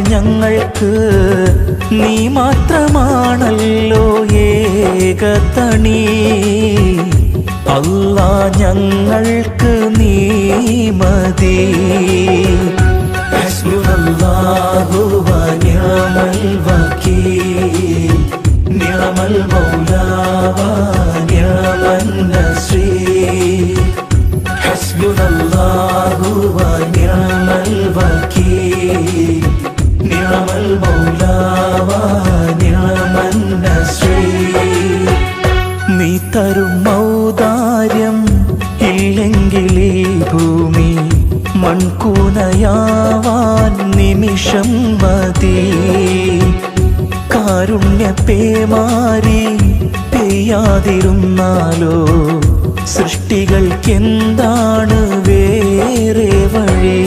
ഞങ്ങൾക്ക് നീ മാത്രമാണല്ലോ ഏകതണി. അല്ല ഞങ്ങൾക്ക് നീ മതി. ഹസ്ബുനല്ലാഹു നിയമൽ മൗലാവ നിയമന്റെ നീ തരും മൗദാര്യം ഇല്ലെങ്കിലേ ഭൂമി മൺകൂനയാവാൻ നിമിഷം മതി. കാരുണ്യ കാരുണ്യപ്പേമാരി പെയ്യാതിരുന്നാലോ സൃഷ്ടികൾക്കെന്താണ് വേറെ വഴി?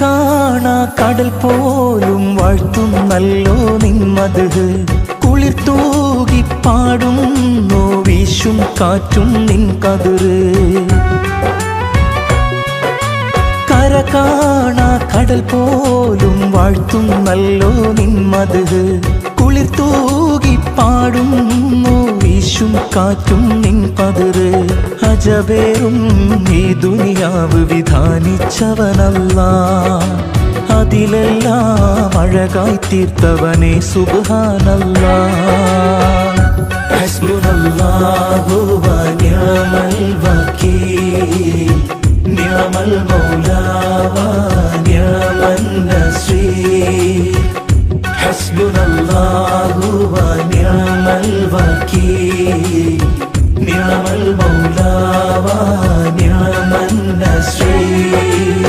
കാണാ കടൽ പോലും വാഴ്ത്തുന്നല്ലോ നിന്മത് കുളിർ തൂകി പാടുന്നു വീശും കാറ്റും നിൻ കതിര് കര കാണാ കടൽ പോലും വാഴ്ത്തുന്നല്ലോ നിന്മത് കുളിർ തൂകി പാടുന്നു കുരിശും കാറ്റും നിൻ പതിറ്. അജവേറും ഈ ദുനിയാവ് വിധാനിച്ചവനല്ല. അതിലെല്ലാം അഴകായി തീർത്തവനെ സുബാനല്ല. ഹസ്ബുനല്ലാഹു വനിഅമൽ വകീൽ നിഅമൽ മൗലാ വനിഅമൻ നസീർ. ഹസ്ബുനല്ലാഹു വനിഅമൽ الوكيل نعم المولى ونعم النصير